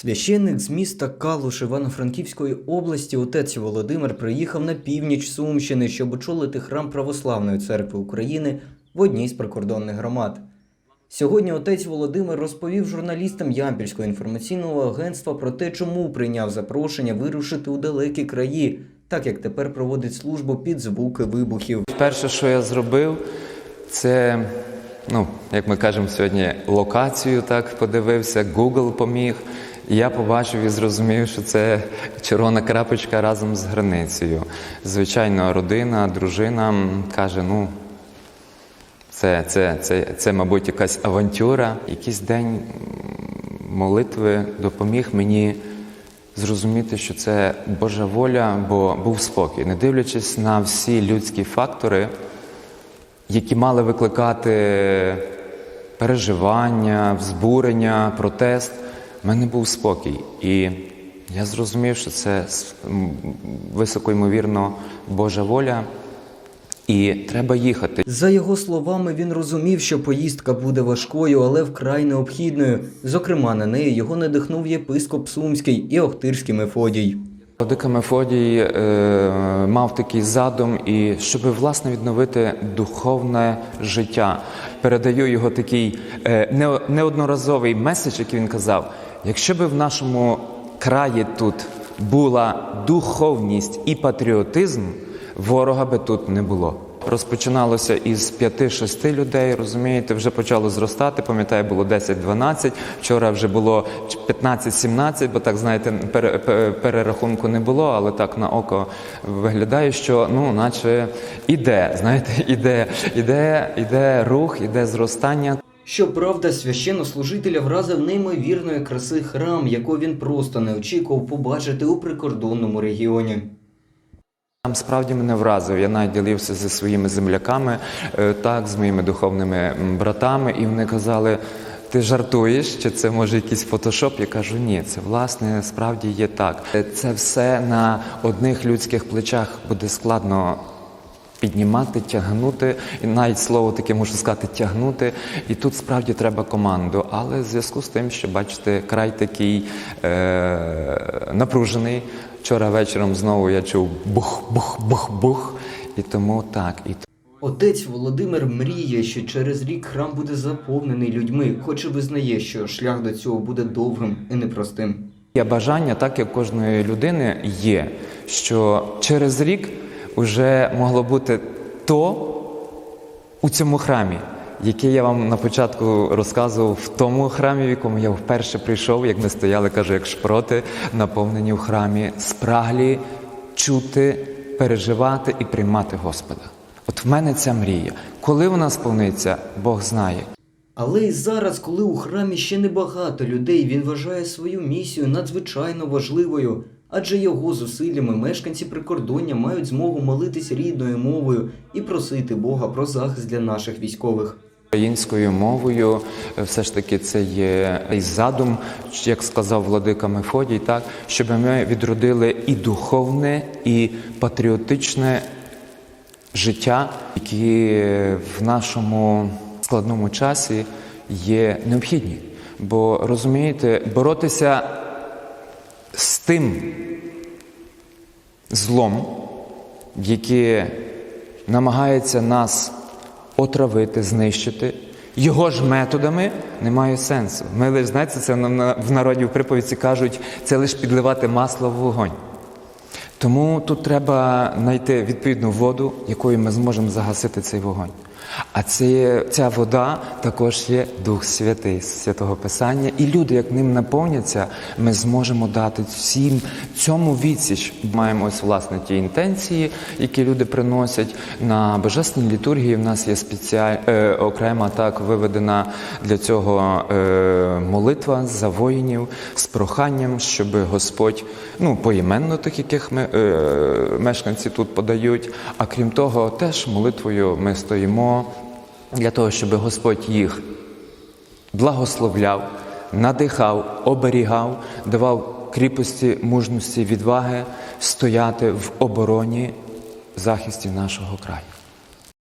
Священник з міста Калуш Івано-Франківської області отець Володимир приїхав на північ Сумщини, щоб очолити храм Православної церкви України в одній з прикордонних громад. Сьогодні отець Володимир розповів журналістам Ямпільського інформаційного агентства про те, чому прийняв запрошення вирушити у далекі краї, так як тепер проводить службу під звуки вибухів. Перше, що я зробив, це, ну, як ми кажемо сьогодні, локацію так подивився, Google поміг. Я побачив і зрозумів, що це червона крапочка разом з границею. Звичайно, родина, дружина каже: ну, це, це, це, це, мабуть, якась авантюра. Якийсь день молитви допоміг мені зрозуміти, що це Божа воля, бо був спокій, не дивлячись на всі людські фактори, які мали викликати переживання, взбурення, протест. В мене був спокій. І я зрозумів, що це високо ймовірно Божа воля, і треба їхати. За його словами, він розумів, що поїздка буде важкою, але вкрай необхідною. Зокрема, на неї його надихнув єпископ Сумський і Охтирський Мефодій. Владика Мефодій е, мав такий задум, і щоб власне відновити духовне життя. Передаю його такий е, не- неодноразовий меседж, який він казав: якщо би в нашому краї тут була духовність і патріотизм, ворога би тут не було. Розпочиналося із 5-6 людей, розумієте, вже почало зростати. Пам'ятаю, було 10-12, Вчора вже було 15-17, бо так знаєте, пере- перерахунку не було, але так на око виглядає, що ну, наче іде, знаєте, іде, іде, іде рух, іде зростання. Щоправда, священнослужителя вразив неймовірної краси храм, яку він просто не очікував побачити у прикордонному регіоні. Там справді мене вразив. Я навіть ділився зі своїми земляками, е, так, з моїми духовними братами, і вони казали. Ти жартуєш, чи це може якийсь фотошоп? Я кажу, ні, це власне справді є так. Е, Це все на одних людських плечах буде складно піднімати, тягнути, і навіть слово таке можу сказати тягнути. І тут справді треба команду. Але в зв'язку з тим, що бачите, край такий е- напружений. Вчора вечором знову я чув бух-бух-бух-бух. І тому так. І Отець Володимир мріє, що через рік храм буде заповнений людьми, хоч і визнає, що шлях до цього буде довгим і непростим. Є бажання, так як кожної людини є, що через рік вже могло бути то у цьому храмі, яке я вам на початку розказував в тому храмі, в якому я вперше прийшов, як ми стояли, кажу, як шпроти, наповнені в храмі, спраглі чути, переживати і приймати Господа. От в мене ця мрія. Коли вона сповниться, Бог знає. Але і зараз, коли у храмі ще небагато людей, він вважає свою місію надзвичайно важливою, адже його зусиллями мешканці прикордоння мають змогу молитись рідною мовою і просити Бога про захист для наших військових. Українською мовою е, все ж таки це є задум, як сказав владика Мефодій, так щоб ми відродили і духовне, і патріотичне життя, які в нашому складному часі є необхідні. Бо розумієте, боротися з тим злом, яке намагається нас отравити, знищити, його ж методами немає сенсу. Ми лише знаєте, це в народі в приповідці кажуть, це лише підливати масло в вогонь. Тому тут треба знайти відповідну воду, якою ми зможемо загасити цей вогонь. А це, ця вода також є Дух Святий Святого Писання. І люди, як ним наповняться, ми зможемо дати всім цьому відсіч. Маємо ось власне ті інтенції, які люди приносять на божественній літургії. В нас є спеціаль... е, окрема так виведена для цього е, молитва за воїнів з проханням, щоб Господь, ну поіменно тих, яких ми мешканці тут подають. А крім того, теж молитвою ми стоїмо для того, щоб Господь їх благословляв, надихав, оберігав, давав кріпості, мужності, відваги стояти в обороні захисті нашого краю.